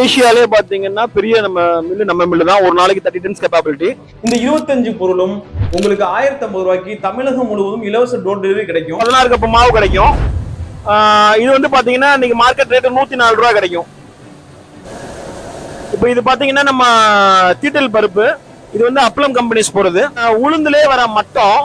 ஏசியாலே பாத்தீங்கன்னா பெரிய நம்ம மில்லு நம்ம மில்லு தான். ஒரு நாளைக்கு தேர்ட்டி டன்ஸ் கெப்பாபிலிட்டி இந்த இருபத்தஞ்சு பொருளும் உங்களுக்கு ஆயிரத்தி ஐம்பது ரூபாய்க்கு தமிழகம் முழுவதும் இலவச டோர் டெலிவரி கிடைக்கும். பதினாறு கப்பு மாவு கிடைக்கும். இது வந்து பாத்தீங்கன்னா இன்னைக்கு மார்க்கெட் ரேட்டு நூத்தி நாலு ரூபா கிடைக்கும். இப்போ இது பாத்தீங்கன்னா நம்ம தீட்டல் பருப்பு. இது வந்து அப்பளம் கம்பெனிஸ் போறது ஆஹ் உளுந்துலே வர மட்டம்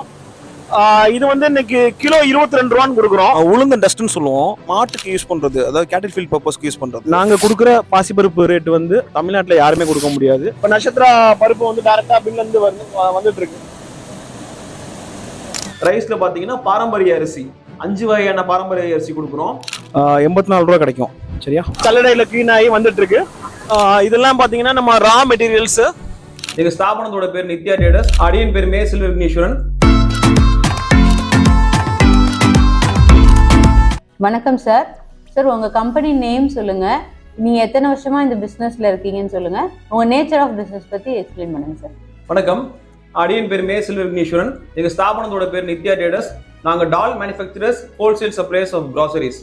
இது வந்து இன்னைக்கு கிலோ இருபத்தி ரெண்டு ரூபான்னு கொடுக்குறோம். உளுந்து டஸ்ட்னு சொல்லுவோம். மாட்டுக்கு யூஸ் பண்றது அதாவது கேட்டில் ஃபீல்ட் பர்பஸ்க்கு யூஸ் பண்றது. நாங்க கொடுக்குற பாசிப்பருப்பு ரேட் வந்து தமிழ்நாட்டுல யாருமே கொடுக்க முடியாது. இப்ப நட்சத்திரா பருப்பு வந்து டைரக்டா பில்ல இருந்து வந்து வந்துட்டு இருக்கு ரைஸ்ல பாத்தீங்கன்னா பாரம்பரிய அரிசி அஞ்சு வகையான பாரம்பரிய அரிசி கொடுக்குறோம். எண்பத்தி நாலு ரூபா கிடைக்கும். சரியா? சல்லடையில க்ளீன் ஆகி வந்துட்டு இருக்கு இதெல்லாம் பாத்தீங்கன்னா நம்ம ரா மெட்டீரியல்ஸ் எங்க ஸ்தாபனத்தோட பேர் நித்யா டேடஸ் அடியன் பேர் மே விக்னேஸ்வரன். வணக்கம் சார். சார் உங்க கம்பெனி நேம் சொல்லுங்க. நீங்க எத்தனை வருஷமா இந்த பிசினஸ்ல இருக்கீங்கன்னு சொல்லுங்க. உங்க நேச்சர் ஆஃப் பிசினஸ் பத்தி எக்ஸ்பிளைன் பண்ணுங்க சார். வணக்கம். அடியன் பேர் மே சில்வர் விக்னேஸ்வரன் எங்க ஸ்தாபனத்தோட பேர் நித்யா டேடஸ் நாங்க dal manufacturers wholesale supplies of groceries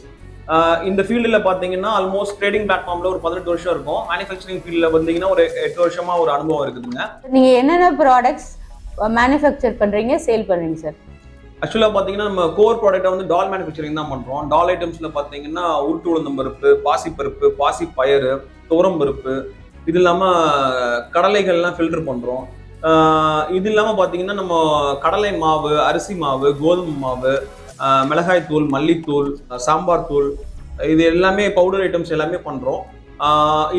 இந்த ஃபீல்டில் பார்த்தீங்கன்னா ஆல்மோஸ்ட் ட்ரேடிங் பிளாட்ஃபார்ம்ல ஒரு பதினெட்டு வருஷம் இருக்கும். மேனுஃபேக்சரிங் ஃபீல்டில் வந்தீங்கன்னா ஒரு எட்டு வருஷமா ஒரு அனுபவம் இருக்குதுங்க. நீங்க என்னென்ன ப்ராடக்ட்ஸ் மேனுஃபேக்சர் பண்றீங்க சேல் பண்றீங்க சார்? ஆக்சுவலாக பார்த்தீங்கன்னா நம்ம கோர் ப்ராடக்ட்டை வந்து டால் மேனுஃபேக்சரிங் தான் பண்ணுறோம் டால் ஐட்டம்ஸில் பார்த்தீங்கன்னா உருட்டு உளுந்தம் பருப்பு பாசி பருப்பு பாசி பயறு துவரம் பருப்பு இது இல்லாமல் கடலைகள்லாம் ஃபில்டர் பண்ணுறோம் இது இல்லாமல் பார்த்தீங்கன்னா நம்ம கடலை மாவு அரிசி மாவு கோதுமை மாவு மிளகாய் தூள் மல்லித்தூள் சாம்பார் தூள் இது எல்லாமே பவுடர் ஐட்டம்ஸ் எல்லாமே பண்ணுறோம்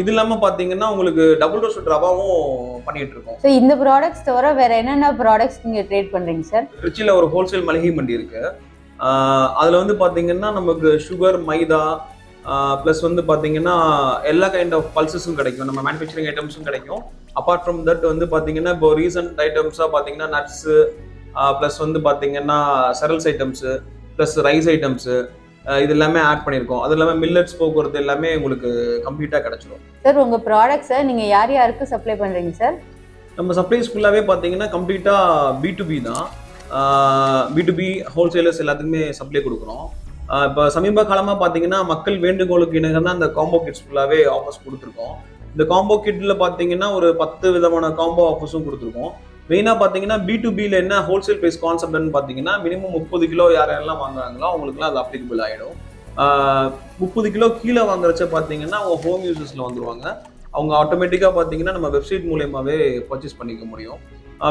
இது இல்லாமல் பார்த்தீங்கன்னா உங்களுக்கு டபுள் ரோஸ்ட் ரவாவும் பண்ணிட்டு இருக்கோம். ஸோ இந்த ப்ராடக்ட்ஸ் தவிர வேற என்னென்ன ப்ராடக்ட்ஸ் நீங்க ட்ரேட் பண்றீங்க சார் திருச்சியில் ஒரு ஹோல்சேல் மளிகை மண்டி இருக்கு. அதுல வந்து பாத்தீங்கன்னா நமக்கு சுகர் மைதா ப்ளஸ் வந்து பாத்தீங்கன்னா எல்லா கைண்ட் ஆஃப் பல்சஸும் கிடைக்கும். நம்ம மேனுஃபேக்சரிங் ஐட்டம்ஸும் கிடைக்கும். அப்பார்ட் ஃப்ரம் தட் வந்து பாத்தீங்கன்னா இப்போ ரீசன்ட் ஐட்டம்ஸாக பாத்தீங்கன்னா நட்ஸு ப்ளஸ் வந்து பாத்தீங்கன்னா cereals items plus rice items இது எல்லாமே ஆட் பண்ணியிருக்கோம். அது இல்லாமல் மில்லட்ஸ் போக்குவரத்து எல்லாமே உங்களுக்கு கம்ப்ளீட்டாக கிடைச்சிரும். சார் உங்க ப்ராடக்ட்ஸை நீங்க யார் யாருக்கு சப்ளை பண்றீங்க சார் நம்ம சப்ளைஸ் ஃபுல்லாகவே பார்த்தீங்கன்னா கம்ப்ளீட்டாக பி டு பி தான். பி டு பி ஹோல்சேலர்ஸ் எல்லாத்துக்குமே சப்ளை கொடுக்குறோம். இப்போ சமீப காலமாக பார்த்தீங்கன்னா மக்கள் வேண்டுகோளுக்கு இணங்க தான் அந்த காம்போ கிட்ஸ் ஃபுல்லாகவே ஆஃபர்ஸ் கொடுத்துருக்கோம். இந்த காம்போ கிட்டில் பார்த்தீங்கன்னா ஒரு பத்து விதமான காம்போ ஆஃபர்ஸும் கொடுத்துருக்கோம். மெயினாக பார்த்தீங்கன்னா பி டு பியில் என்ன ஹோல்சேல் ப்ரைஸ் கான்செப்ட்னு பார்த்தீங்கன்னா மினிமம் முப்பது கிலோ யாரெல்லாம் வாங்குறாங்களோ அவங்களுக்குலாம் அது அப்ளிகபிள் ஆகிடும் முப்பது கிலோ கீழே வாங்குறச்ச பார்த்தீங்கன்னா அவங்க ஹோம் யூசஸில் வந்துருவாங்க. அவங்க ஆட்டோமேட்டிக்காக பார்த்தீங்கன்னா நம்ம வெப்சைட் மூலியமாகவே பர்ச்சேஸ் பண்ணிக்க முடியும்.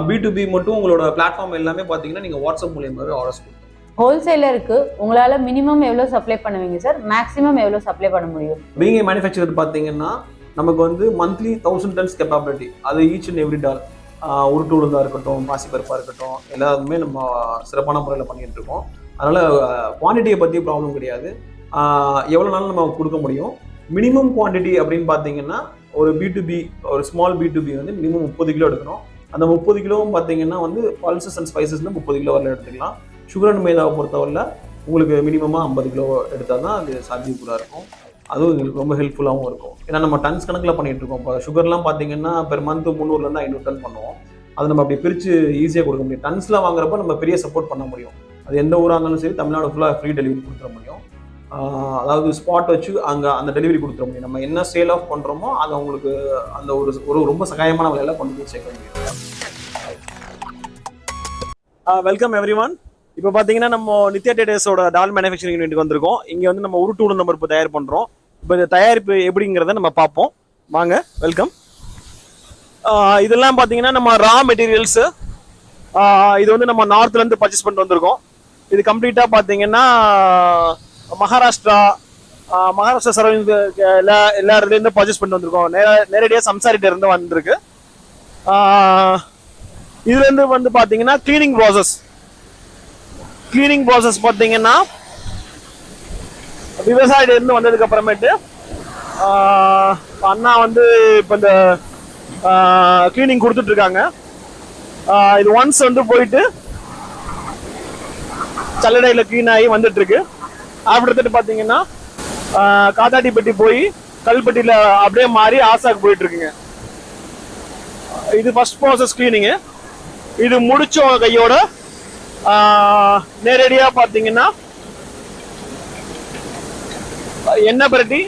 பி டு பி மட்டும் உங்களோட பிளாட்ஃபார்ம் எல்லாமே பார்த்தீங்கன்னா நீங்கள் வாட்ஸ்அப் மூலியமாகவே ஆர்டர்ஸ் கொடுக்கலாம். ஹோல்சேலருக்கு உங்களால மினிமம் எவ்வளவு சப்ளை பண்ணுவீங்க சார் மேக்ஸிமம் எவ்வளவு சப்ளை பண்ண முடியும்? பீங் மேனுஃபேக்சரர் பார்த்தீங்கன்னா நமக்கு வந்து மந்த்லி தௌசண்ட் டன்ஸ் கெப்பாபிலிட்டி அது ஈச் அண்ட் எவ்ரி டால் உருட்டு உளுந்தா இருக்கட்டும் பாசிப்பருப்பாக இருக்கட்டும் எல்லாருமே நம்ம சிறப்பான முறையில் பண்ணிட்டு இருக்கோம். அதனால் குவான்டிட்டியை பற்றி ப்ராப்ளம் கிடையாது. எவ்வளோ நாளும் நம்ம கொடுக்க முடியும்? மினிமம் குவான்டிட்டி அப்படின்னு பார்த்தீங்கன்னா ஒரு பி டு பி ஒரு ஸ்மால் பி டு பி வந்து மினிமம் முப்பது கிலோ எடுக்கணும். அந்த முப்பது கிலோவும் பார்த்தீங்கன்னா வந்து பல்சஸ் அண்ட் ஸ்பைசஸ்னு முப்பது கிலோ வரல எடுத்துக்கலாம். சுகர் அண்ட் மேதாவை பொறுத்தவரையில் உங்களுக்கு மினிமமாக ஐம்பது கிலோ எடுத்தால் தான் அது சாத்தியக்கூடாக இருக்கும். அதுவும் எங்களுக்கு ரொம்ப ஹெல்ப்ஃபுல்லாகவும் இருக்கும். ஏன்னா நம்ம டன்ஸ் கணக்கில் பண்ணிகிட்டு இருக்கோம். இப்போ சுகர்லாம் பார்த்தீங்கன்னா பெர் மந்த் முந்நூறுலேருந்து ஐநூறு டன் பண்ணுவோம். அது நம்ம அப்படி பிரித்து ஈஸியாக கொடுக்க முடியும். டன்ஸில் வாங்குறப்ப நம்ம பெரிய சப்போர்ட் பண்ண முடியும். அது எந்த ஊராக இருந்தாலும் சரி தமிழ்நாடு ஃபுல்லாக ஃப்ரீ டெலிவரி கொடுத்துட முடியும். அதாவது ஸ்பாட் வச்சு அங்கே அந்த டெலிவரி கொடுத்துட முடியும். நம்ம என்ன சேல் ஆஃப் பண்ணுறோமோ அதை அவங்களுக்கு அந்த ஒரு ஒரு ரொம்ப சகாயமான விலையில கொண்டு போய் சேர்க்க முடியும் வெல்கம் எவ்ரி ஒன் இப்போ பார்த்தீங்கன்னா நம்ம நித்யா டேட்டர்ஸோட டால் மேனுஃபேக்சரிங் யூனிட் வந்திருக்கோம். இங்கே வந்து நம்ம உருட்டு உளுந்த பருப்பு தயார் பண்ணுறோம் இப்போ இந்த தயாரிப்பு எப்படிங்கிறத நம்ம பார்ப்போம். வாங்க வெல்கம் இதெல்லாம் பார்த்தீங்கன்னா நம்ம ரா மெட்டீரியல்ஸு இது வந்து நம்ம நார்த்லேருந்து பர்ச்சேஸ் பண்ணிட்டு வந்திருக்கோம். இது கம்ப்ளீட்டாக பார்த்தீங்கன்னா மகாராஷ்டிரா மகாராஷ்டிரா சரௌண்டிங் எல்லா எல்லா இடத்துலேருந்து பர்ச்சேஸ் பண்ணிட்டு வந்திருக்கோம். நேர நேரடியாக சம்சாரிட்ட இருந்து வந்திருக்கு. இதுலேருந்து வந்து பார்த்தீங்கன்னா க்ளீனிங் ப்ராசஸ் கிளீனிங் ப்ராசஸ் பார்த்தீங்கன்னா விவசாயிட்ட இருந்து வந்ததுக்கு அப்புறமேட்டு அண்ணா வந்து இப்ப இந்த கிளீனிங் கொடுத்துட்டு இருக்காங்க இது ஒன்ஸ் வந்து போயிட்டு சல்லடையில க்ளீன் ஆகி வந்துட்டு இருக்கு பார்த்தீங்கன்னா பாத்தீங்கன்னா போய் கல்பட்டியில அப்படியே மாறி ஆசாக்கு போயிட்டு இருக்குங்க இது ஃபர்ஸ்ட் ப்ராசஸ் க்ளீனிங்கு இது முடிச்ச கையோட நேரடியாக நேரடியா பாத்தீங்கன்னா எண்ணெய் பிரட்டி?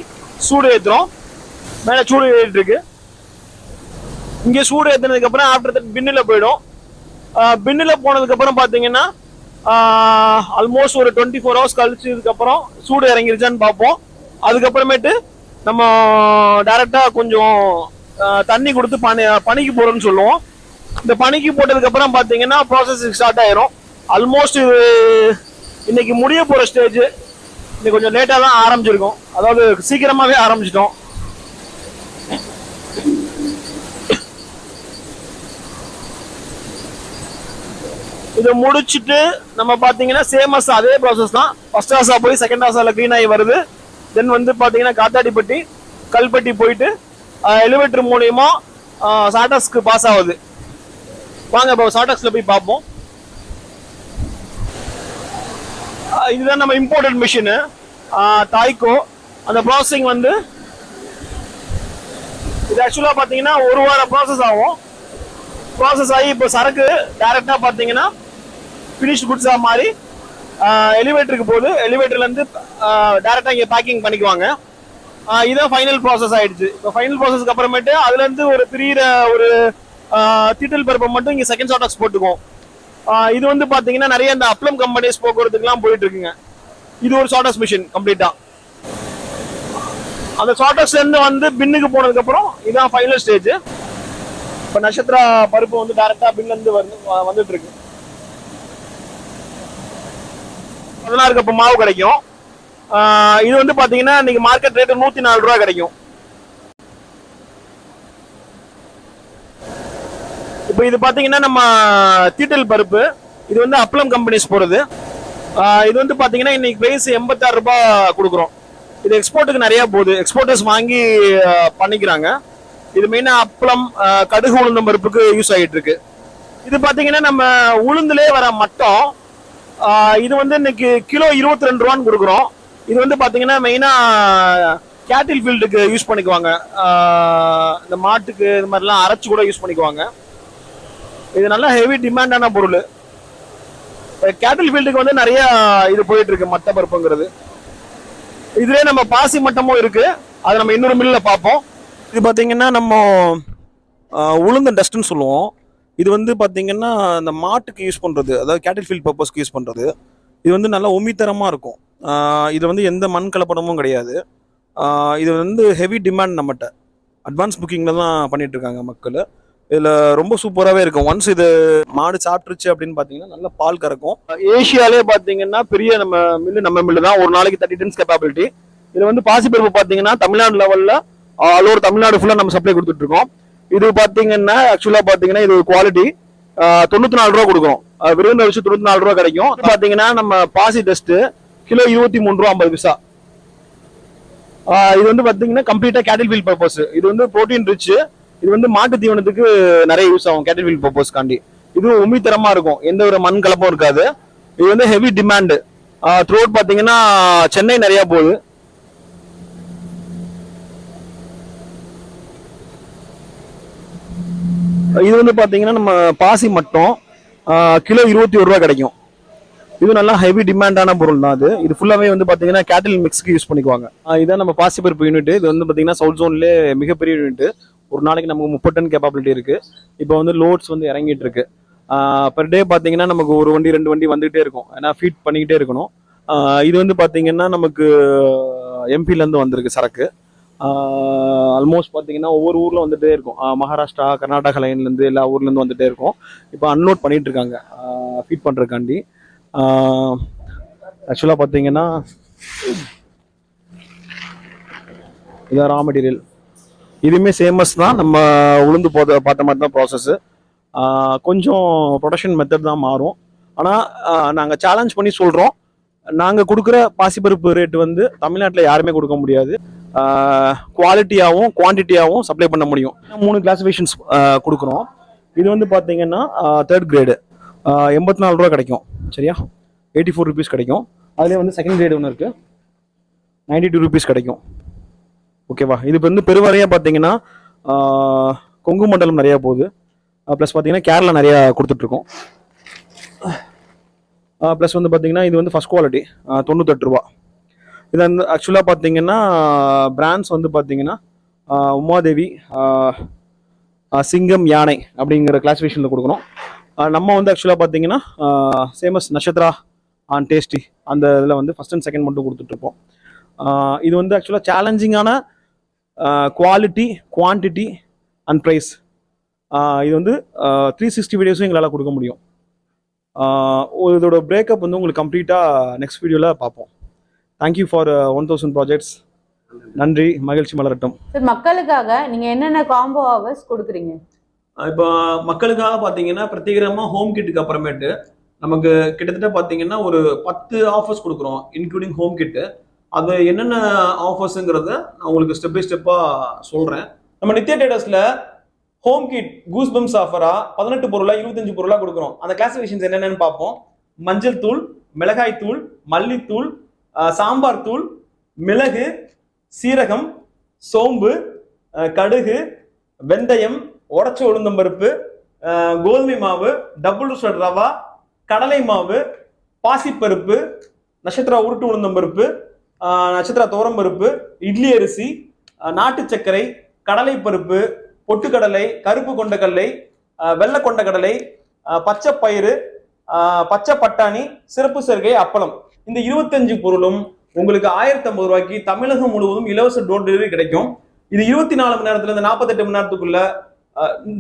சூடு ஏற்றுறோம் மேலே சூடு ஏறிட்டுருக்கு. இங்கே சூடு ஏற்றினதுக்கப்புறம் ஆஃப்டர் தட் பின்னில் போயிடும். பின்னில் போனதுக்கப்புறம் பார்த்தீங்கன்னா ஆல்மோஸ்ட் ஒரு டுவெண்ட்டி ஃபோர் ஹவர்ஸ் கழிச்சதுக்கப்புறம் சூடு இறங்கிருச்சான்னு பார்ப்போம். அதுக்கப்புறமேட்டு நம்ம டேரெக்டாக கொஞ்சம் தண்ணி கொடுத்து பனி பனிக்கு போகிறோன்னு சொல்லுவோம். இந்த பனிக்கு போட்டதுக்கப்புறம் பார்த்தீங்கன்னா ப்ராசஸ் ஸ்டார்ட் ஆயிரும். ஆல்மோஸ்ட் இது இன்னைக்கு முடிய போகிற ஸ்டேஜ் இன்னைக்கு கொஞ்சம் லேட்டாக தான் ஆரம்பிச்சிருக்கோம். அதாவது சீக்கிரமாகவே ஆரம்பிச்சிட்டோம். இதை முடிச்சுட்டு நம்ம பார்த்தீங்கன்னா சேமஸ் அதே ப்ராசஸ் தான். ஃபர்ஸ்ட் ஆசா போய் செகண்ட் ஹாஸாவில் க்ளீன் ஆகி வருது. தென் வந்து பார்த்தீங்கன்னா காத்தாடிப்பட்டி கல்பட்டி போயிட்டு எலிவேட்டர் மூலியமாக சாட்டாஸ்க்கு பாஸ் ஆகுது. வாங்க இப்போ சாட்டாக்ஸ்ல போய் பார்ப்போம். இதுதான் நம்ம இம்போர்ட்டட் மிஷினு தாய்க்கோ அந்த ப்ராசஸிங் வந்து இது ஆக்சுவலாக பார்த்தீங்கன்னா ஒரு வாரம் ப்ராசஸ் ஆகும். ப்ராசஸ் ஆகி இப்போ சரக்கு டைரெக்டாக பார்த்தீங்கன்னா ஃபினிஷ் குட்ஸாக மாதிரி எலிவேட்டருக்கு போகுது. எலிவேட்டர்லேருந்து டேரெக்டாக இங்கே பேக்கிங் பண்ணிக்குவாங்க. இதுதான் இதான் ஃபைனல் ப்ராசஸ் ஆகிடுச்சு இப்போ ஃபைனல் ப்ராசஸ்க்கு அப்புறமேட்டு அதுலேருந்து ஒரு பிரியிற ஒரு தீட்டல் பருப்பை மட்டும் இங்கே செகண்ட் ஷார்டாக்ஸ் போட்டுக்குவோம். இது வந்து பார்த்தீங்கன்னா நிறைய இந்த அப்ளம் கம்பெனிஸ் போக்குவரத்துக்குலாம் போயிட்டு இருக்குங்க இது ஒரு ஷார்டாக்ஸ் மிஷின் கம்ப்ளீட்டாக அந்த ஷார்டாக்ஸ்ல இருந்து வந்து பின்னுக்கு போனதுக்கு அப்புறம் இதான் ஃபைனல் ஸ்டேஜ் இப்ப நட்சத்திரா பருப்பு வந்து டைரக்டா பின்ல இருந்து வந்து வந்துட்டு இருக்கு பதினாறு கப்பு மாவு கிடைக்கும். இது வந்து பாத்தீங்கன்னா இன்னைக்கு மார்க்கெட் ரேட்டு நூத்தி நாலு ரூபா கிடைக்கும். இப்போ இது பார்த்தீங்கன்னா நம்ம தீட்டல் பருப்பு இது வந்து அப்ளம் கம்பெனிஸ் போகிறது இது வந்து பார்த்தீங்கன்னா இன்னைக்கு பிரைஸ் எண்பத்தாறு ரூபாய் கொடுக்குறோம். இது எக்ஸ்போர்ட்டுக்கு நிறையா போகுது. எக்ஸ்போர்ட்டர்ஸ் வாங்கி பண்ணிக்கிறாங்க. இது மெயினாக அப்பளம் கடுகு உளுந்தம் பருப்புக்கு யூஸ் ஆகிட்டு இருக்கு இது பார்த்தீங்கன்னா நம்ம உளுந்துலே வர மட்டம் இது வந்து இன்னைக்கு கிலோ இருபத்தி ரெண்டு ரூபான்னு கொடுக்குறோம். இது வந்து பார்த்தீங்கன்னா மெயினாக கேட்டில் ஃபீல்டுக்கு யூஸ் பண்ணிக்குவாங்க. இந்த மாட்டுக்கு இது மாதிரிலாம் அரைச்சி கூட யூஸ் பண்ணிக்குவாங்க. இது நல்லா ஹெவி டிமாண்டான பொருள். கேட்டில் ஃபீல்டுக்கு வந்து நிறைய இது போயிட்டு இருக்கு மட்ட பருப்புங்கிறது. இதுலேயே நம்ம பாசி மட்டமும் இருக்கு. அதை நம்ம இன்னொரு மில்லில் பார்ப்போம். இது பார்த்தீங்கன்னா நம்ம உளுந்த டஸ்ட்னு சொல்லுவோம். இது வந்து பார்த்தீங்கன்னா இந்த மாட்டுக்கு யூஸ் பண்ணுறது அதாவது கேட்டில் ஃபீல்ட் பர்பஸ்க்கு யூஸ் பண்ணுறது இது வந்து நல்லா உமித்தரமாக இருக்கும். இது வந்து எந்த மண் கலப்படமும் கிடையாது. இது வந்து ஹெவி டிமாண்ட் நம்மகிட்ட அட்வான்ஸ் புக்கிங்கில் தான் பண்ணிகிட்ருக்காங்க மக்கள். இதில் ரொம்ப சூப்பராகவே இருக்கும். ஒன்ஸ் இது மாடு சாப்பிட்டுருச்சு அப்படின்னு பார்த்தீங்கன்னா நல்ல பால் கறக்கும். ஏசியாலே பாத்தீங்கன்னா பெரிய நம்ம மில்லு நம்ம மில்லு தான். ஒரு நாளைக்கு தேர்ட்டி டன்ஸ் கெப்பாபிலிட்டி இது வந்து பாசிப்பருப்பு பாத்தீங்கன்னா தமிழ்நாடு லெவல்ல ஆல் ஓவர் தமிழ்நாடு ஃபுல்லா நம்ம சப்ளை கொடுத்துட்டு இருக்கோம். இது பாத்தீங்கன்னா ஆக்சுவலா பாத்தீங்கன்னா இது குவாலிட்டி தொண்ணூத்தி நாலு ரூபா கொடுக்குறோம். அஹ் வச்சு தொண்ணூத்தி நாலு ரூபா கிடைக்கும். பார்த்தீங்கன்னா பாத்தீங்கன்னா நம்ம பாசி டஸ்ட் கிலோ இருபத்தி மூணு ரூபா ஐம்பது பைசா. இது வந்து பாத்தீங்கன்னா கம்ப்ளீட்டா கேட்டில் ஃபீல் பர்பஸ் இது வந்து புரோட்டீன் ரிச்சு இது வந்து மாட்டு தீவனத்துக்கு நிறைய யூஸ் ஆகும் கேட்டில் ஃபீல் பர்பஸ் காண்டி. இது உமித்தரமா இருக்கும் எந்த ஒரு மண் கலப்பும் இருக்காது. இது வந்து ஹெவி டிமாண்டு த்ரோட் பாத்தீங்கன்னா சென்னை நிறைய போகுது. இது வந்து பாத்தீங்கன்னா நம்ம பாசி மட்டும் கிலோ இருபத்தி ஒரு ரூபா கிடைக்கும். இது நல்லா ஹெவி டிமாண்டான பொருள் தான் அது. இது ஃபுல்லாவே வந்து பாத்தீங்கன்னா கேட்டில் மிக்ஸ்க்கு யூஸ் பண்ணிக்குவாங்க. இதான் நம்ம பாசிப்பருப்பு யூனிட் இது வந்து பாத்தீங்கன்னா சவுத் ஜோன்லேயே மிகப்பெரிய யூனிட் ஒரு நாளைக்கு நமக்கு முப்பது டன் கேப்பபிலிட்டி இருக்கு. இப்போ வந்து லோட்ஸ் வந்து இறங்கிட்டு இருக்கு. பர் டே பார்த்தீங்கன்னா நமக்கு ஒரு வண்டி ரெண்டு வண்டி வந்துகிட்டே இருக்கும். ஏன்னா ஃபீட் பண்ணிக்கிட்டே இருக்கணும். இது வந்து பார்த்தீங்கன்னா நமக்கு எம்பிலேருந்து வந்திருக்கு சரக்கு. ஆல்மோஸ்ட் பார்த்தீங்கன்னா ஒவ்வொரு ஊரில் வந்துகிட்டே இருக்கும். மகாராஷ்டிரா கர்நாடகா லைன்லேருந்து எல்லா ஊர்லேருந்து வந்துகிட்டே இருக்கும். இப்போ அன்லோட் பண்ணிகிட்டு இருக்காங்க. ஃபீட் பண்ணுறதுக்காண்டி ஆக்சுவலாக பார்த்தீங்கன்னா இதான் ரா மெட்டீரியல் இதுவுமே சேமஸ் தான். நம்ம உளுந்து போத பார்த்த மாதிரி தான் ப்ராசஸ்ஸு கொஞ்சம் ப்ரொடக்ஷன் மெத்தட் தான் மாறும். ஆனால் நாங்கள் சேலஞ்ச் பண்ணி சொல்கிறோம் நாங்கள் கொடுக்குற பாசிப்பருப்பு ரேட் வந்து தமிழ்நாட்டில் யாருமே கொடுக்க முடியாது. குவாலிட்டியாகவும் குவான்டிட்டியாகவும் சப்ளை பண்ண முடியும். மூணு கிளாஸிஃபிகேஷன்ஸ் கொடுக்குறோம். இது வந்து பார்த்தீங்கன்னா தேர்ட் கிரேடு எண்பத்தி நாலு ரூபா கிடைக்கும். சரியா? எயிட்டி ஃபோர் ருபீஸ் கிடைக்கும். அதிலே வந்து செகண்ட் கிரேடு ஒன்று இருக்குது நைன்டி டூ ருபீஸ் கிடைக்கும். ஓகேவா? இது இப்போ வந்து பெருவரையாக பார்த்தீங்கன்னா கொங்கு மண்டலம் நிறையா போகுது. ப்ளஸ் பார்த்தீங்கன்னா கேரளா நிறையா கொடுத்துட்ருக்கோம். ப்ளஸ் வந்து பார்த்தீங்கன்னா இது வந்து ஃபஸ்ட் குவாலிட்டி தொண்ணூத்தெட்டு ரூபா. இது வந்து ஆக்சுவலாக பார்த்தீங்கன்னா பிராண்ட்ஸ் வந்து பார்த்தீங்கன்னா உமாதேவி சிங்கம் யானை அப்படிங்கிற கிளாஸிஃபிகேஷனில் கொடுக்குறோம் நம்ம வந்து ஆக்சுவலாக பார்த்தீங்கன்னா ஃபேமஸ் நட்சத்திரா ஆன் டேஸ்டி அந்த இதில் வந்து ஃபஸ்ட் அண்ட் செகண்ட் மட்டும் கொடுத்துட்ருப்போம். இது வந்து ஆக்சுவலாக சேலஞ்சிங்கான குவாலிட்டி குவான்டிட்டி அண்ட் ப்ரைஸ் இது வந்து த்ரீ சிக்ஸ்டி வீடியோஸும் எங்களால் கொடுக்க முடியும். இதோட பிரேக்கப் வந்து உங்களுக்கு கம்ப்ளீட்டாக நெக்ஸ்ட் வீடியோவில் பார்ப்போம். Thank you for one thousand projects நன்றி மகிழ்ச்சி மலரட்டும். சார் மக்களுக்காக நீங்க என்னென்ன காம்போ ஆஃபர்ஸ் கொடுக்குறீங்க? இப்போ மக்களுக்காக பார்த்தீங்கன்னா பிரத்யேகமாக ஹோம் கிட்டுக்கு அப்புறமேட்டு நமக்கு கிட்டத்தட்ட பார்த்தீங்கன்னா ஒரு பத்து ஆஃபர்ஸ் கொடுக்குறோம் இன்க்ளூடிங் ஹோம் கிட்டு அது என்னென்ன ஆஃபர்ஸுங்கிறத நான் உங்களுக்கு ஸ்டெப் பை ஸ்டெப்பாக சொல்கிறேன் நம்ம நித்யா டேட்டஸில் ஹோம் கிட் கூஸ் பம்ஸ் ஆஃபரா பதினெட்டு பொருளா இருபத்தஞ்சு பொருளா கொடுக்குறோம். அந்த கிளாசிஃபிகேஷன்ஸ் என்னென்னு பார்ப்போம். மஞ்சள் தூள் மிளகாய் தூள் மல்லித்தூள் சாம்பார் தூள் மிளகு சீரகம் சோம்பு கடுகு வெந்தயம் உடச்ச உளுந்தம்பருப்பு கோதுமை மாவு டபுள் ரோஸ்டட் ரவா கடலை மாவு பாசிப்பருப்பு நட்சத்திர உருட்டு உளுந்தம்பருப்பு நட்சத்திர துவரம் பருப்பு இட்லி அரிசி நாட்டு சர்க்கரை கடலை பருப்பு பொட்டுக்கடலை கருப்பு கொண்ட கடலை வெள்ளை கொண்ட கடலை பச்சை பயிறு பச்சை பட்டாணி சிறப்பு சருகை அப்பளம். இந்த இருபத்தஞ்சு பொருளும் உங்களுக்கு ஆயிரத்தி ஐம்பது ரூபாய்க்கு தமிழகம் முழுவதும் இலவச டோர் டெலிவரி கிடைக்கும். இது இருபத்தி நாலு மணி நேரத்துல இருந்து நாற்பத்தெட்டு மணி நேரத்துக்குள்ள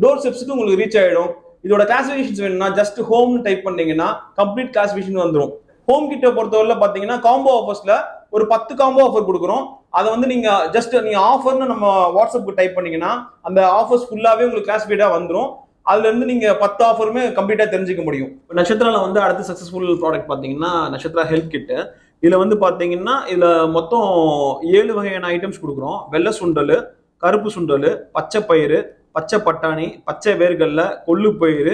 டோர் ஸ்டெப்ஸுக்கு உங்களுக்கு ரீச் ஆயிடும். இதோட கிளாசிஃபிகேஷன்ஸ் வேணும்னா ஜஸ்ட் ஹோம் டைப் பண்ணீங்கன்னா கம்ப்ளீட் கிளாசிபிகேஷன் வந்துடும் ஹோம் கிட்ட பொறுத்தவரை பாத்தீங்கன்னா காம்போ ஆஃபர்ஸ்ல ஒரு பத்து காம்போ ஆஃபர் கொடுக்குறோம். அதை வந்து நீங்க ஜஸ்ட் நீங்க ஆஃபர்னு நம்ம வாட்ஸ்அப்புக்கு டைப் பண்ணீங்கன்னா அந்த ஆஃபர்ஸ் ஃபுல்லாவே உங்களுக்கு கிளாஸ்பீடா வந்துடும் அதுல இருந்து நீங்க பத்து ஆஃபருமே கம்ப்ளீட்டா தெரிஞ்சுக்க முடியும். நட்சத்திரால வந்து அடுத்த சக்சஸ்ஃபுல் ப்ராடக்ட் பாத்தீங்கன்னா நட்சத்திரா ஹெல்த் கிட்டு இதுல வந்து பாத்தீங்கன்னா இதுல மொத்தம் ஏழு வகையான ஐட்டம்ஸ் கொடுக்குறோம். வெள்ளை சுண்டல் கருப்பு சுண்டல் பச்சை பயிறு பச்சை பட்டாணி பச்சை வேர்கடலை கொள்ளு பயிறு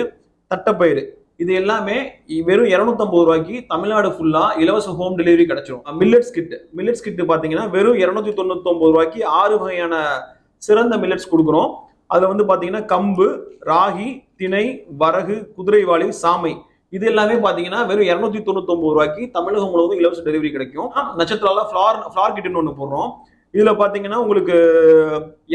தட்டைப்பயிறு இது எல்லாமே வெறும் இரநூத்தம்பது ரூபாய்க்கு தமிழ்நாடு ஃபுல்லா இலவச ஹோம் டெலிவரி கிடைச்சிரும். மில்லட்ஸ் கிட் மில்லட்ஸ் கிட் பாத்தீங்கன்னா வெறும் இரநூத்தி தொண்ணூத்தொன்பது ரூபாய்க்கு ஆறு வகையான சிறந்த மில்லட்ஸ் கொடுக்குறோம். அதுல வந்து பாத்தீங்கன்னா கம்பு ராகி திணை வரகு குதிரைவாளி சாமை. இது எல்லாமே பாத்தீங்கன்னா வெறும் இரநூத்தி தொண்ணூத்தொன்பது ரூபாய்க்கு தமிழகம் முழுவதும் இலவச டெலிவரி கிடைக்கும். நட்சத்திரால ஃபிளார் ஃபிளார் கிட்னு ஒன்று போடுறோம். இதுல பாத்தீங்கன்னா உங்களுக்கு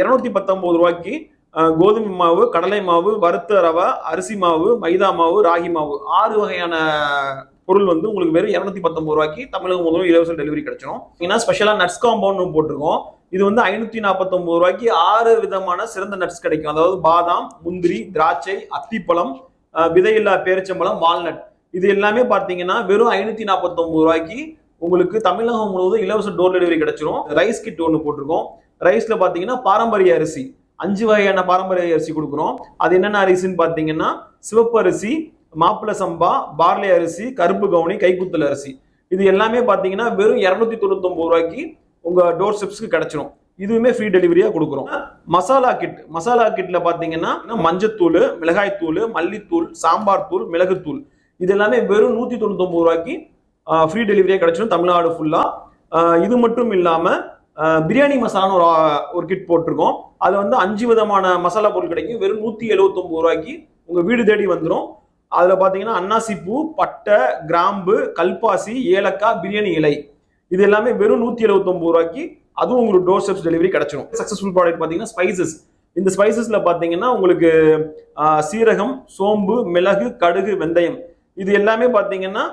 இரநூத்தி பத்தொன்பது ரூபாய்க்கு கோதுமை மாவு கடலை மாவு வறுத்த ரவை அரிசி மாவு மைதா மாவு ராகி மாவு. ஆறு வகையான பொருள் வந்து உங்களுக்கு வெறும் இரநூத்தி பத்தொன்பது ரூபாய்க்கு தமிழகம் முழுவதும் இலவச டெலிவரி கிடைச்சிடும் ஏன்னா ஸ்பெஷலாக நட்ஸ் காம்பவுண்ட் போட்டிருக்கோம். இது வந்து ஐநூத்தி நாற்பத்தொன்பது ரூபாய்க்கு ஆறு விதமான சிறந்த நட்ஸ் கிடைக்கும். அதாவது பாதாம் முந்திரி திராட்சை அத்திப்பழம் விதையில்லா பேரிச்சம்பழம் வால்நட் இது எல்லாமே பார்த்தீங்கன்னா வெறும் ஐநூத்தி நாற்பத்தொன்பது ரூபாய்க்கு உங்களுக்கு தமிழகம் முழுவதும் இலவச டோர் டெலிவரி கிடைச்சிரும். ரைஸ் கிட் ஒன்று போட்டிருக்கோம். ரைஸ்ல பார்த்தீங்கன்னா பாரம்பரிய அரிசி. அஞ்சு வகையான பாரம்பரிய அரிசி கொடுக்குறோம். அது என்னென்ன அரிசின்னு பார்த்தீங்கன்னா சிவப்பு அரிசி மாப்பிள்ள சம்பா பார்லி அரிசி கருப்பு கவுனி கைக்குத்தல் அரிசி. இது எல்லாமே பார்த்தீங்கன்னா வெறும் இரநூத்தி தொண்ணூத்தொம்பது ரூபாய்க்கு உங்கள் டோர் ஸ்டெப்ஸ்க்கு கிடச்சிரும். இதுவுமே ஃப்ரீ டெலிவரியாக கொடுக்குறோம். மசாலா கிட் மசாலா கிட்டில் பார்த்தீங்கன்னா மஞ்சத்தூள் மிளகாய்த்தூள் மல்லித்தூள் சாம்பார் தூள் மிளகுத்தூள் இது எல்லாமே வெறும் நூற்றி தொண்ணூத்தொம்பது ரூபாய்க்கு ஃப்ரீ டெலிவரியாக கிடச்சிடும் தமிழ்நாடு ஃபுல்லாக இது மட்டும் இல்லாமல் பிரியாணி மசாலான்னு ஒரு ஒரு கிட் போட்டிருக்கோம். அது வந்து அஞ்சு விதமான மசாலா பொருள் கிடைக்கும். வெறும் நூற்றி எழுவத்தொம்பது ரூபாய்க்கு உங்கள் வீடு தேடி வந்துடும் அதில் பார்த்தீங்கன்னா அன்னாசிப்பூ பட்டை கிராம்பு கல்பாசி ஏலக்காய் பிரியாணி இலை. இது எல்லாமே வெறும் நூற்றி எழுபத்தொம்பது ரூபாய்க்கு அதுவும் உங்களுக்கு டோர் ஸ்டெப்ஸ் டெலிவரி கிடைச்சிடும் சக்ஸஸ்ஃபுல் ப்ராடக்ட் பார்த்தீங்கன்னா ஸ்பைசஸ் இந்த ஸ்பைசஸில் பார்த்தீங்கன்னா உங்களுக்கு சீரகம் சோம்பு மிளகு கடுகு வெந்தயம். இது எல்லாமே பார்த்தீங்கன்னா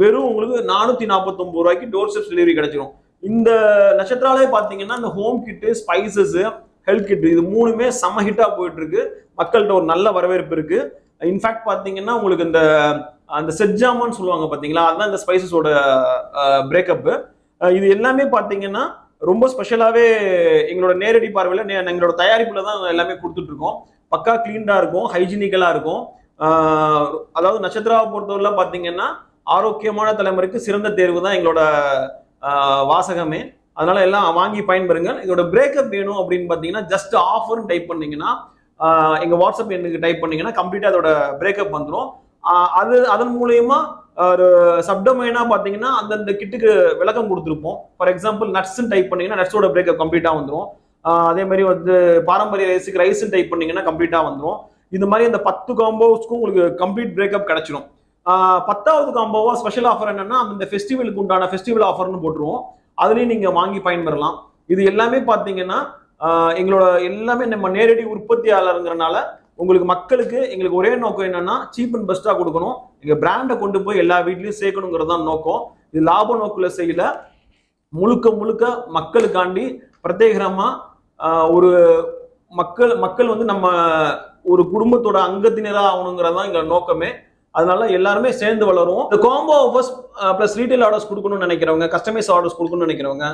வெறும் உங்களுக்கு நானூற்றி நாற்பத்தொம்பது ரூபாய்க்கு டோர் ஸ்டெப்ஸ் டெலிவரி கிடைச்சிடும் இந்த நட்சத்திராலே பார்த்தீங்கன்னா இந்த home kit spices health kit இது மூணுமே செம்ம ஹிட்டா போயிட்டு இருக்கு மக்கள்கிட்ட ஒரு நல்ல வரவேற்பு இருக்கு. இன்ஃபேக்ட் பாத்தீங்கன்னா உங்களுக்கு இந்த அந்த செட்ஜாமான்னு சொல்லுவாங்க பாத்தீங்களா? அதுதான் இந்த ஸ்பைசஸோட பிரேக்கப் இது எல்லாமே பாத்தீங்கன்னா ரொம்ப ஸ்பெஷலாவே எங்களோட நேரடி பார்வையில எங்களோட தயாரிப்புல தான் எல்லாமே கொடுத்துட்டு இருக்கோம் பக்கா கிளீன்டா இருக்கும் ஹைஜீனிக்கலா இருக்கும். அதாவது நட்சத்திராவை பொறுத்தவரை பாத்தீங்கன்னா ஆரோக்கியமான தலைமுறைக்கு சிறந்த தேர்வு தான் எங்களோட வாசகமே. அதனால எல்லாம் வாங்கி பயன்பெறுங்க இதோட பிரேக்கப் வேணும் அப்படின்னு பார்த்தீங்கன்னா ஜஸ்ட் ஆஃபர்னு டைப் பண்ணீங்கன்னா எங்கள் வாட்ஸ்அப் எண்ணுக்கு டைப் பண்ணீங்கன்னா கம்ப்ளீட்டாக அதோட பிரேக்கப் வந்துடும் அது அதன் மூலயமா ஒரு சப்டமைனா பார்த்தீங்கன்னா அந்தந்த கிட்டுக்கு விளக்கம் கொடுத்துருப்போம். ஃபார் எக்ஸாம்பிள் நட்ஸ்ன்னு டைப் பண்ணீங்கன்னா நட்ஸோட பிரேக்கப் கம்ப்ளீட்டாக வந்துடும் அதே மாதிரி வந்து பாரம்பரிய ரைஸுக்கு ரைஸ்ன்னு டைப் பண்ணீங்கன்னா கம்ப்ளீட்டாக வந்துடும் இந்த மாதிரி அந்த பத்து காம்போஸ்க்கும் உங்களுக்கு கம்ப்ளீட் பிரேக்கப் கிடச்சிடும் பத்தாவது காம்போவா ஸ்பெஷல் ஆஃபர் என்னன்னா அந்த ஃபெஸ்டிவலுக்கு உண்டான ஃபெஸ்டிவல் ஆஃபர்னு போட்டுருவோம். அதுலேயும் நீங்கள் வாங்கி பயன்பெறலாம். இது எல்லாமே பார்த்தீங்கன்னா எங்களோட எல்லாமே நம்ம நேரடி உற்பத்தியாளருங்கிறனால உங்களுக்கு மக்களுக்கு எங்களுக்கு ஒரே நோக்கம் என்னன்னா சீப் அண்ட் பெஸ்ட்டாக கொடுக்கணும். எங்கள் பிராண்டை கொண்டு போய் எல்லா வீட்லையும் சேர்க்கணுங்கிறது தான் நோக்கம். இது லாப நோக்கில் செய்யல. முழுக்க முழுக்க மக்களுக்காண்டி பிரத்யேகமாக ஒரு மக்கள் மக்கள் வந்து நம்ம ஒரு குடும்பத்தோட அங்கத்தினராக ஆகணுங்கிறது தான் எங்கள் நோக்கமே. அதனால எல்லாருமே சேர்ந்து வளருவோம். இந்த combo offers plus retail orders கொடுக்கணும்னு நினைக்கிறவங்க கஸ்டமைஸ் ஆர்டர்ஸ் கொடுக்கணும்னு நினைக்கிறவங்க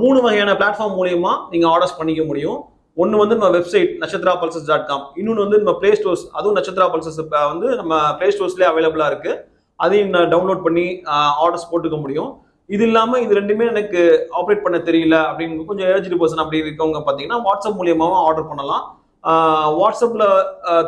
மூணு வகையான பிளாட்ஃபார்ம் மூலியமா நீங்க ஆர்டர்ஸ் பண்ணிக்க முடியும். ஒன்று வந்து நம்ம website Natchathra pulses dot com இன்னொன்று வந்து நம்ம பிளே ஸ்டோர்ஸ் அதுவும் நட்சத்திரா பல்சஸ் வந்து நம்ம ப்ளே ஸ்டோர்ஸ்லேயே அவைலபிளாக இருக்கு. அதையும் டவுன்லோட் பண்ணி ஆர்டர்ஸ் போட்டுக்க முடியும். இது இல்லாமல் இது ரெண்டுமே எனக்கு ஆப்ரேட் பண்ண தெரியல அப்படின்னு கொஞ்சம் ஏஜ்டு பர்சன் அப்படி இருக்கவங்க பார்த்தீங்கன்னா வாட்ஸ்அப் மூலியமாகவும் ஆர்டர் பண்ணலாம். வாட்ஸ்அப்பில்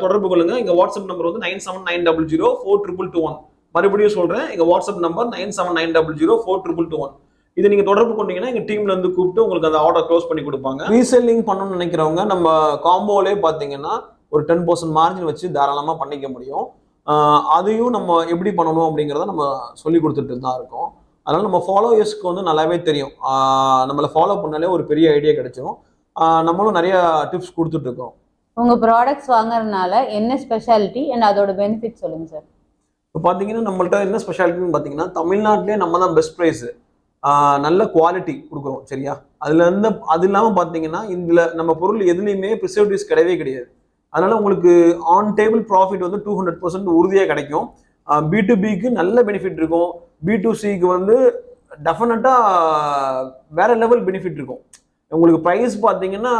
தொடர்பு கொள்ளுங்க. எங்கள் வாட்ஸ்அப் நம்பர் வந்து nine seven nine double zero four triple two one. மறுபடியும் சொல்கிறேன் எங்கள் WhatsApp number nine seven nine double zero four triple two one. இது நீங்கள் தொடர்பு கொண்டீங்கன்னா எங்கள் டீம்லேருந்து கூப்பிட்டு உங்களுக்கு அந்த ஆர்டர் க்ளோஸ் பண்ணி கொடுப்பாங்க. ரீசெல்லிங் பண்ணணும்னு நினைக்கிறவங்க நம்ம காம்போலே பார்த்தீங்கன்னா ஒரு டென் பர்சன்ட் மார்ஜின் வச்சு தாராளமாக பண்ணிக்க முடியும். அதையும் நம்ம எப்படி பண்ணணும் அப்படிங்கிறத நம்ம சொல்லி கொடுத்துட்டு தான் இருக்கோம். அதனால் நம்ம ஃபாலோயர்ஸ்க்கு வந்து நல்லாவே தெரியும். நம்மளை ஃபாலோ பண்ணாலே ஒரு பெரிய ஐடியா கிடைச்சிரும். நம்மளும் நிறையா டிப்ஸ் கொடுத்துட்ருக்கோம் உங்கள் ப்ராடக்ட்ஸ் வாங்குறதுனால என்ன ஸ்பெஷாலிட்டி அண்ட் அதோட பெனிஃபிட் சொல்லுங்கள் சார் இப்போ பார்த்தீங்கன்னா நம்மள்ட்ட என்ன ஸ்பெஷாலிட்டின்னு பார்த்தீங்கன்னா தமிழ்நாட்டிலே நம்ம தான் பெஸ்ட் ப்ரைஸு நல்ல குவாலிட்டி கொடுக்குறோம் சரியா? அதில் இருந்து அது இல்லாமல் பார்த்தீங்கன்னா இதில் நம்ம பொருள் எதுலேயுமே ப்ரிசர்வேட்டிவ்ஸ் கிடையவே கிடையாது. அதனால் உங்களுக்கு ஆன் டேபிள் ப்ராஃபிட் வந்து டூ ஹண்ட்ரட் பர்சன்ட் உறுதியாக கிடைக்கும். பி டு பிக்கு நல்ல பெனிஃபிட் இருக்கும். பி டு சிக்கு வந்து டெஃபினட்டாக வேற லெவல் பெனிஃபிட் இருக்கும். உங்களுக்கு ப்ரைஸ் பார்த்தீங்கன்னா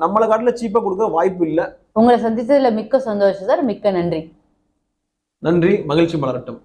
நம்மளை காட்டில் சீப்பாக கொடுக்க வாய்ப்பு இல்லை. உங்களை சந்திச்சதுல மிக்க சந்தோஷம் சார். மிக்க நன்றி. நன்றி. மகிழ்ச்சி மலரட்டும்.